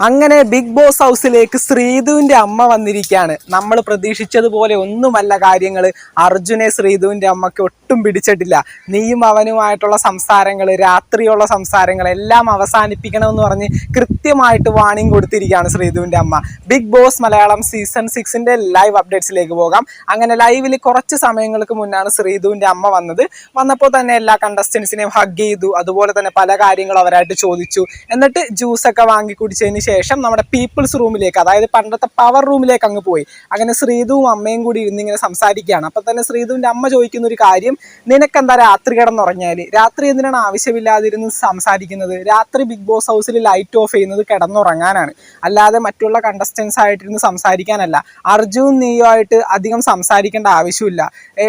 അങ്ങനെ big boss ഹൗസിലേക്ക് ശ്രീധുവിന്റെ അമ്മ വന്നിരിക്കുകയാണ്. നമ്മൾ പ്രതീക്ഷിച്ചതുപോലെ ഒന്നുമല്ല കാര്യങ്ങൾ അർജുനെ ശ്രീധുവിന്റെ അമ്മയ്ക്ക് ഒട്ടും പിടിച്ചിട്ടില്ല. നീയും അവനുമായിട്ടുള്ള സംസാരങ്ങൾ രാത്രിയുള്ള സംസാരങ്ങൾ എല്ലാം അവസാനിപ്പിക്കണമെന്ന് പറഞ്ഞ് കൃത്യമായിട്ട് വാണിംഗ് കൊടുത്തിരിക്കുകയാണ് ശ്രീധുവിന്റെ അമ്മ. ബിഗ് ബോസ് മലയാളം സീസൺ സിക്സിന്റെ ലൈവ് അപ്ഡേറ്റ്സിലേക്ക് പോകാം. അങ്ങനെ ലൈവിൽ കുറച്ച് സമയങ്ങൾക്ക് മുന്നാണ് ശ്രീധുവിന്റെ അമ്മ വന്നത്. വന്നപ്പോൾ തന്നെ എല്ലാ കണ്ടസ്റ്റൻസിനെയും ഹഗ് ചെയ്തു. അതുപോലെ തന്നെ പല കാര്യങ്ങളും അവരായിട്ട് ചോദിച്ചു. എന്നിട്ട് ജ്യൂസൊക്കെ വാങ്ങി കുടിച്ചതിന് ശേഷം നമ്മുടെ പീപ്പിൾസ് റൂമിലേക്ക് അതായത് പണ്ടത്തെ പവർ റൂമിലേക്ക് അങ്ങ് പോയി. അങ്ങനെ ശ്രീധുവും അമ്മയും കൂടി ഇരുന്ന് ഇങ്ങനെ സംസാരിക്കുകയാണ്. അപ്പം തന്നെ ശ്രീധുവിന്റെ അമ്മ ചോദിക്കുന്ന ഒരു കാര്യം നിനക്കെന്താ രാത്രി കിടന്നുറങ്ങിയാൽ രാത്രി എന്തിനാണ് ആവശ്യമില്ലാതിരുന്ന് സംസാരിക്കുന്നത്? രാത്രി ബിഗ് ബോസ് ഹൗസിൽ ലൈറ്റ് ഓഫ് ചെയ്യുന്നത് കിടന്നുറങ്ങാനാണ്. അല്ലാതെ മറ്റുള്ള കണ്ടസ്റ്റൻസ് ആയിട്ടിരുന്ന് സംസാരിക്കാനല്ല. അർജുൻ നീയോ ആയിട്ട് അധികം സംസാരിക്കേണ്ട ആവശ്യമില്ല.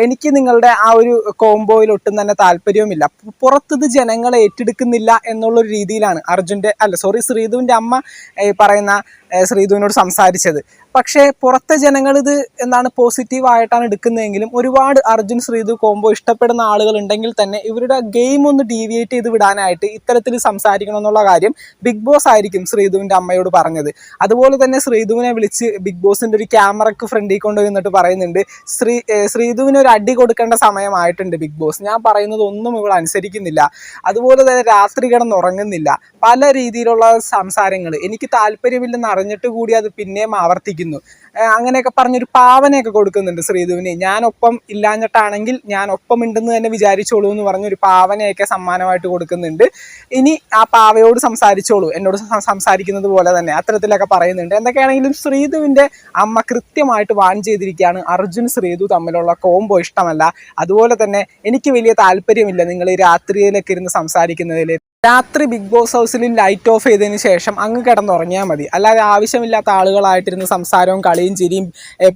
എനിക്ക് നിങ്ങളുടെ ആ ഒരു കോംബോയിൽ ഒട്ടും തന്നെ താല്പര്യവുമില്ല. പുറത്തത് ജനങ്ങളെ ഏറ്റെടുക്കുന്നില്ല എന്നുള്ളൊരു രീതിയിലാണ് അർജുന്റെ അല്ല സോറി ശ്രീധുവിന്റെ അമ്മ ഈ പറയുന്ന ശ്രീധുവിനോട് സംസാരിച്ചത്. പക്ഷേ പുറത്തെ ജനങ്ങൾ ഇത് എന്താണ് പോസിറ്റീവ് ആയിട്ടാണ് എടുക്കുന്നതെങ്കിലും ഒരുപാട് അർജുൻ ശ്രീധു കോംബോ ഇഷ്ടപ്പെടുന്ന ആളുകൾ ഉണ്ടെങ്കിൽ തന്നെ ഇവരുടെ ഗെയിം ഒന്ന് ഡീവിയേറ്റ് ചെയ്ത് വിടാനായിട്ട് ഇത്തരത്തിൽ സംസാരിക്കണം എന്നുള്ള കാര്യം ബിഗ് ബോസ് ആയിരിക്കും ശ്രീധുവിന്റെ അമ്മയോട് പറഞ്ഞത്. അതുപോലെ തന്നെ ശ്രീധുവിനെ വിളിച്ച് ബിഗ് ബോസിന്റെ ഒരു ക്യാമറക്ക് ഫ്രണ്ടിൽ കൊണ്ടുപോയി എന്നിട്ട് പറയുന്നുണ്ട് ശ്രീ ശ്രീധുവിന് ഒരു അടി കൊടുക്കേണ്ട സമയമായിട്ടുണ്ട് ബിഗ് ബോസ് ഞാൻ പറയുന്നത് ഒന്നും ഇവൾ അനുസരിക്കുന്നില്ല. അതുപോലെ തന്നെ രാത്രി കിടന്നുറങ്ങുന്നില്ല. പല രീതിയിലുള്ള സംസാരങ്ങൾ. എനിക്ക് താല്പര്യമില്ലെന്ന് അറിഞ്ഞിട്ട് കൂടി അത് പിന്നെയും ആവർത്തിക്കുന്നു. അങ്ങനെയൊക്കെ പറഞ്ഞൊരു പാവനയൊക്കെ കൊടുക്കുന്നുണ്ട് ശ്രീധുവിന്. ഞാൻ ഒപ്പം ഇല്ലാഞ്ഞിട്ടാണെങ്കിൽ ഞാൻ ഒപ്പം ഉണ്ടെന്ന് തന്നെ വിചാരിച്ചോളൂ എന്ന് പറഞ്ഞൊരു പാവനയൊക്കെ സമ്മാനമായിട്ട് കൊടുക്കുന്നുണ്ട്. ഇനി ആ പാവയോട് സംസാരിച്ചോളൂ. എന്നോട് സംസാരിക്കുന്നത് പോലെ തന്നെ അത്തരത്തിലൊക്കെ പറയുന്നുണ്ട്. എന്തൊക്കെയാണെങ്കിലും ശ്രീധുവിന്റെ അമ്മ കൃത്യമായിട്ട് വാൺ ചെയ്തിരിക്കുകയാണ്. അർജുൻ ശ്രീധു തമ്മിലുള്ള കോംബോ ഇഷ്ടമല്ല. അതുപോലെ തന്നെ എനിക്ക് വലിയ താല്പര്യമില്ല. നിങ്ങൾ രാത്രിയിലൊക്കെ ഇരുന്ന് സംസാരിക്കുന്നതിൽ രാത്രി ബിഗ് ബോസ് ഹൗസിൽ ലൈറ്റ് ഓഫ് ചെയ്തതിന് ശേഷം അങ്ങ് കിടന്നുറങ്ങിയാൽ മതി. അല്ലാതെ ആവശ്യമില്ലാത്ത ആളുകളായിട്ടിരുന്ന് സംസാരവും കളിയും ചിരിയും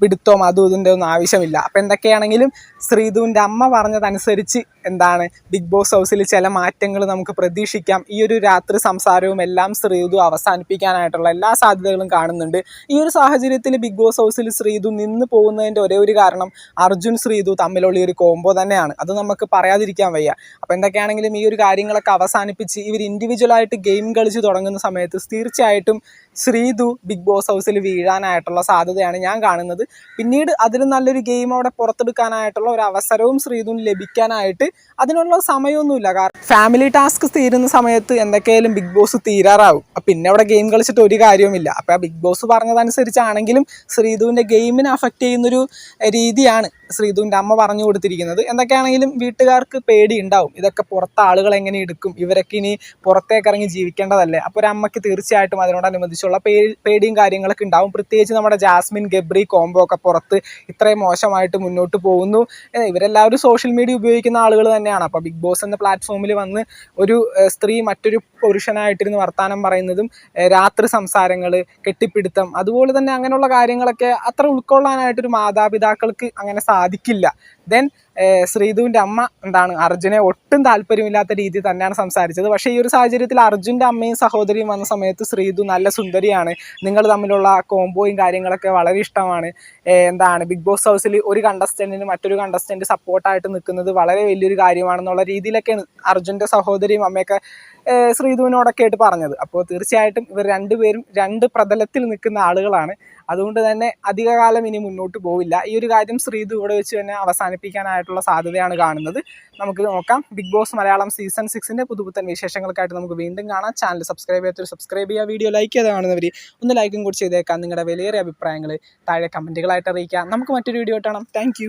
പിടുത്തവും അതും ഇതിന്റെ ഒന്നും ആവശ്യമില്ല. അപ്പോൾ എന്തൊക്കെയാണെങ്കിലും ശ്രീധുവിന്റെ അമ്മ പറഞ്ഞതനുസരിച്ച് എന്താണ് ബിഗ് ബോസ് ഹൗസിൽ ചില മാറ്റങ്ങൾ നമുക്ക് പ്രതീക്ഷിക്കാം. ഈ ഒരു രാത്രി സംസാരവും എല്ലാം ശ്രീധു അവസാനിപ്പിക്കാനായിട്ടുള്ള എല്ലാ സാധ്യതകളും കാണുന്നുണ്ട്. ഈ ഒരു സാഹചര്യത്തിൽ ബിഗ് ബോസ് ഹൗസിൽ ശ്രീധു നിന്ന് പോകുന്നതിന്റെ ഒരേ ഒരു കാരണം അർജുൻ ശ്രീധു തമ്മിലുള്ള ഒരു കോംബോ തന്നെയാണ്. അത് നമുക്ക് പറയാതിരിക്കാൻ വയ്യ. അപ്പോൾ എന്തൊക്കെയാണെങ്കിലും ഈ ഒരു കാര്യങ്ങളൊക്കെ അവസാനിപ്പിച്ച് ഇവർ ഇൻഡിവിജ്വലായിട്ട് ഗെയിം കളിച്ച് തുടങ്ങുന്ന സമയത്ത് തീർച്ചയായിട്ടും ശ്രീതു ബിഗ് ബോസ് ഹൗസിൽ വീഴാനായിട്ടുള്ള സാധ്യതയാണ് ഞാൻ കാണുന്നത്. പിന്നീട് അതിൽ നല്ലൊരു ഗെയിം അവിടെ പുറത്തെടുക്കാനായിട്ടുള്ള ഒരു അവസരവും ശ്രീധുവിന് ലഭിക്കാനായിട്ട് അതിനുള്ള സമയമൊന്നുമില്ല. കാരണം ഫാമിലി ടാസ്ക് തീരുന്ന സമയത്ത് എന്തൊക്കെയായാലും ബിഗ് ബോസ് തീരാറാവും. പിന്നെ അവിടെ ഗെയിം കളിച്ചിട്ട് ഒരു കാര്യവുമില്ല. അപ്പം ആ ബിഗ് ബോസ് പറഞ്ഞതനുസരിച്ചാണെങ്കിലും ശ്രീതുവിന്റെ ഗെയിമിനെ അഫക്റ്റ് ചെയ്യുന്നൊരു രീതിയാണ്. ശ്രീധുവിന്റെ അമ്മ പറഞ്ഞു കൊടുത്തിരിക്കുന്നത്. എന്തൊക്കെയാണെങ്കിലും വീട്ടുകാർക്ക് പേടി ഉണ്ടാവും ഇതൊക്കെ പുറത്തെ ആളുകൾ എങ്ങനെ എടുക്കും? ഇവരൊക്കെ ഇനി പുറത്തേക്ക് ഇറങ്ങി ജീവിക്കേണ്ടതല്ലേ? അപ്പോൾ ഒരു അമ്മയ്ക്ക് തീർച്ചയായിട്ടും അതിനോടനുബന്ധിച്ചുള്ള പേടിയും കാര്യങ്ങളൊക്കെ ഉണ്ടാവും. പ്രത്യേകിച്ച് നമ്മുടെ ജാസ്മിൻ ഗബ്രി കോംബോ ഒക്കെ പുറത്ത് ഇത്രയും മോശമായിട്ട് മുന്നോട്ട് പോകുന്നു. ഇവരെല്ലാവരും സോഷ്യൽ മീഡിയ ഉപയോഗിക്കുന്ന ആളുകൾ തന്നെയാണ്. അപ്പോൾ ബിഗ് ബോസ് എന്ന പ്ലാറ്റ്ഫോമിൽ വന്ന് ഒരു സ്ത്രീ മറ്റൊരു പുരുഷനായിട്ടിരുന്ന് വർത്തമാനം പറയുന്നതും രാത്രി സംസാരങ്ങൾ കെട്ടിപ്പിടുത്തം അതുപോലെ തന്നെ അങ്ങനെയുള്ള കാര്യങ്ങളൊക്കെ അത്ര ഉൾക്കൊള്ളാനായിട്ടൊരു മാതാപിതാക്കൾക്ക് അങ്ങനെ സാധിക്കില്ല. ദെൻ ശ്രീധുവിന്റെ അമ്മ എന്താണ് അർജുനെ ഒട്ടും താല്പര്യമില്ലാത്ത രീതിയിൽ തന്നെയാണ് സംസാരിച്ചത്. പക്ഷേ ഈ ഒരു സാഹചര്യത്തിൽ അർജുന്റെ അമ്മയും സഹോദരിയും വന്ന സമയത്ത് ശ്രീധു നല്ല സുന്ദരിയാണ്. നിങ്ങൾ തമ്മിലുള്ള കോംബോയും കാര്യങ്ങളൊക്കെ വളരെ ഇഷ്ടമാണ്. എന്താണ് ബിഗ് ബോസ് ഹൗസിൽ ഒരു കണ്ടസ്റ്റന്റിന് മറ്റൊരു കണ്ടസ്റ്റന്റ് സപ്പോർട്ടായിട്ട് നിൽക്കുന്നത് വളരെ വലിയൊരു കാര്യമാണെന്നുള്ള രീതിയിലൊക്കെയാണ് അർജുന്റെ സഹോദരിയും അമ്മയൊക്കെ ശ്രീധുവിനോടൊക്കെ ആയിട്ട് പറഞ്ഞത്. അപ്പോൾ തീർച്ചയായിട്ടും ഇവർ രണ്ടുപേരും രണ്ട് പ്രതലത്തിൽ നിൽക്കുന്ന ആളുകളാണ്. അതുകൊണ്ട് തന്നെ അധികകാലം ഇനി മുന്നോട്ട് പോവില്ല. ഈ ഒരു കാര്യം ശ്രീതു ഇവിടെ വെച്ച് തന്നെ അവസാനിപ്പിക്കാനായിട്ടുള്ള സാധ്യതയാണ് കാണുന്നത്. നമുക്ക് നോക്കാം. ബിഗ് ബോസ് മലയാളം സീസൺ സിക്സിന്റെ പുതുപുത്തൻ വിശേഷങ്ങൾക്കായിട്ട് നമുക്ക് വീണ്ടും കാണാം. ചാനൽ സബ്സ്ക്രൈബ് ചെയ്യാത്തൊരു സബ്സ്ക്രൈബ് ചെയ്യുക. വീഡിയോ ലൈക്ക് ചെയ്ത് കാണുന്നവർ ഒന്ന് ലൈക്കും കൂടി ചെയ്തേക്കാം. നിങ്ങളുടെ വിലയേറിയ അഭിപ്രായങ്ങൾ താഴെ കമന്റുകളായിട്ട് അറിയിക്കാം നമുക്ക് മറ്റൊരു വീഡിയോ കാണാം. താങ്ക്